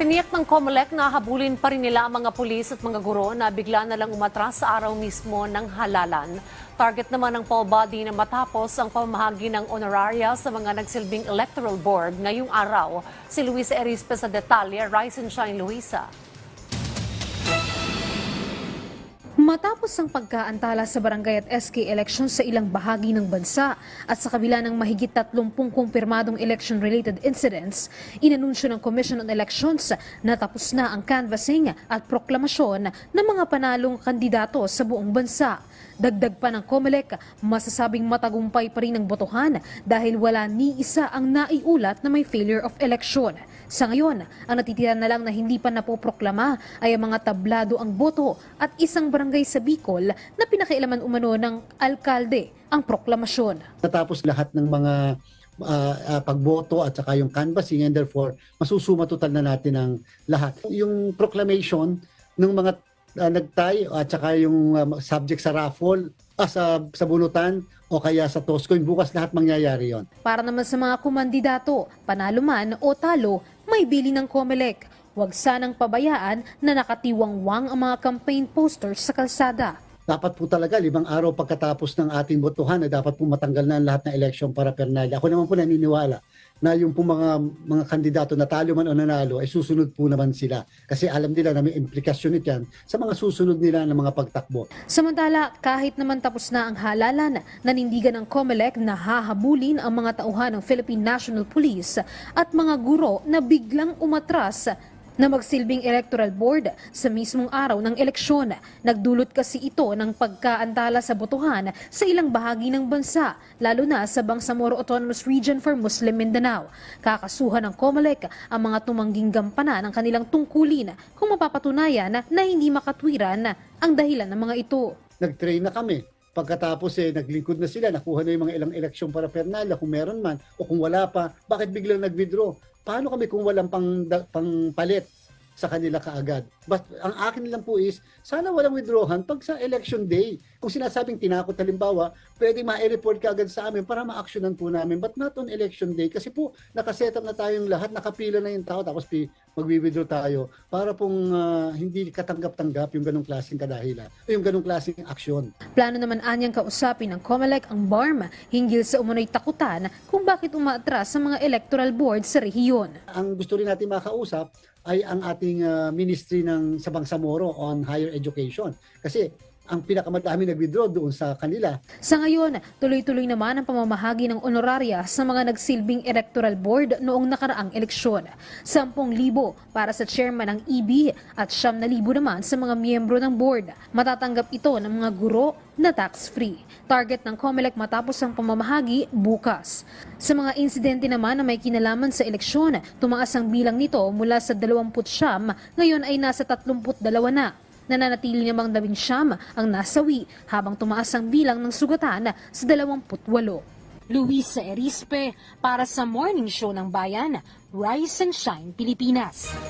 Tiniyak ng COMELEC na habulin pa rin nila ang mga pulis at mga guro na bigla na lang umatras sa araw mismo ng halalan. Target naman ng poll body na matapos ang pamahagi ng honoraria sa mga nagsilbing electoral board ngayong araw. Si Luisa Erispe sa detalye, Rise and Shine Luisa. Matapos ang pagkaantala sa barangay at SK elections sa ilang bahagi ng bansa at sa kabila ng mahigit 30 kumpirmadong election-related incidents, inanunsyo ng Commission on Elections na tapos na ang canvassing at proklamasyon ng mga panalong kandidato sa buong bansa. Dagdag pa ng COMELEC, masasabing matagumpay pa rin ang botohan dahil wala ni isa ang naiulat na may failure of election. Sa ngayon, ang natitira na lang na hindi pa napoproklama ay ang mga tablado ang boto at isang barangay sa Bicol na pinakailaman umano ng alkalde ang proklamasyon. natapos lahat ng mga ah, ah, pagboto at saka yung canvassing and therefore masusuma total na natin ang lahat. Yung proclamation ng mga ah, nagtay at saka yung ah, subject sa raffle, ah, sa, sa bunutan o kaya sa Toscoin, bukas lahat mangyayari yon. Para naman sa mga kumandidato, panalo man o talo, may bili ng COMELEC. Huwag sanang pabayaan na nakatiwangwang ang mga campaign posters sa kalsada. Dapat po talaga limang araw pagkatapos ng ating botohan na dapat po matanggal na ang lahat ng election para Pernalya. Ako naman po naniniwala na yung po mga mga kandidato na talo man o nanalo ay susunod po naman sila. Kasi alam nila na may implikasyon ito yan sa mga susunod nila ng mga pagtakbo. Samantala, kahit naman tapos na ang halalan, nanindigan ng COMELEC na hahabulin ang mga tauhan ng Philippine National Police at mga guro na biglang umatras na magsilbing electoral board sa mismong araw ng eleksyon. Nagdulot kasi ito ng pagkaantala sa botohan sa ilang bahagi ng bansa, lalo na sa Bangsamoro Autonomous Region for Muslim Mindanao. Kakasuhan ng COMELEC ang mga tumangging gampanan ng kanilang tungkulin kung mapapatunayan na hindi makatwiran ang dahilan ng mga ito. Nag-train na kami. Pagkatapos eh, naglingkod na sila, nakuha na yung mga ilang eleksyon para Pernalya, kung meron man, o kung wala pa, bakit biglang nag-withdraw? Paano kami kung walang pang, pang palit sa kanila kaagad? But ang akin lang po is, sana walang withdrawhan pag sa election day. Kung sinasabing tinakot halimbawa, pwede ma-report ka sa amin para ma-actionan po namin. But not on election day. Kasi po, nakaset up na tayong lahat, nakapila na yung tao, tapos magwi-withdraw tayo para pong ah, hindi katanggap-tanggap yung ganong klaseng kadahilan, o yung ganong klaseng aksyon. Plano naman anyang kausapin ng COMELEC ang BARM hinggil sa umunoy takutan kung bakit umaatras sa mga electoral board sa rehiyon. ang gusto rin natin makausap ay ang ating ah, ministry ng sa Bangsamoro on higher education. Kasi ang pinakamadami nag-withdraw doon sa kanila. Sa ngayon, tuloy-tuloy naman ang pamamahagi ng honoraria sa mga nagsilbing electoral board noong nakaraang eleksyon. 10,000 para sa chairman ng EB at 9,000 naman sa mga miyembro ng board. Matatanggap ito ng mga guro na tax-free. Target ng COMELEC matapos ang pamamahagi bukas. Sa mga insidente naman na may kinalaman sa eleksyon, tumaas ang bilang nito mula sa 20 siyam, ngayon ay nasa 32 na. Nananatili namang labing siyam ang nasawi habang tumaas ang bilang ng sugatan sa 28. Luisa Erispe para sa Morning Show ng Bayan, Rise and Shine Pilipinas.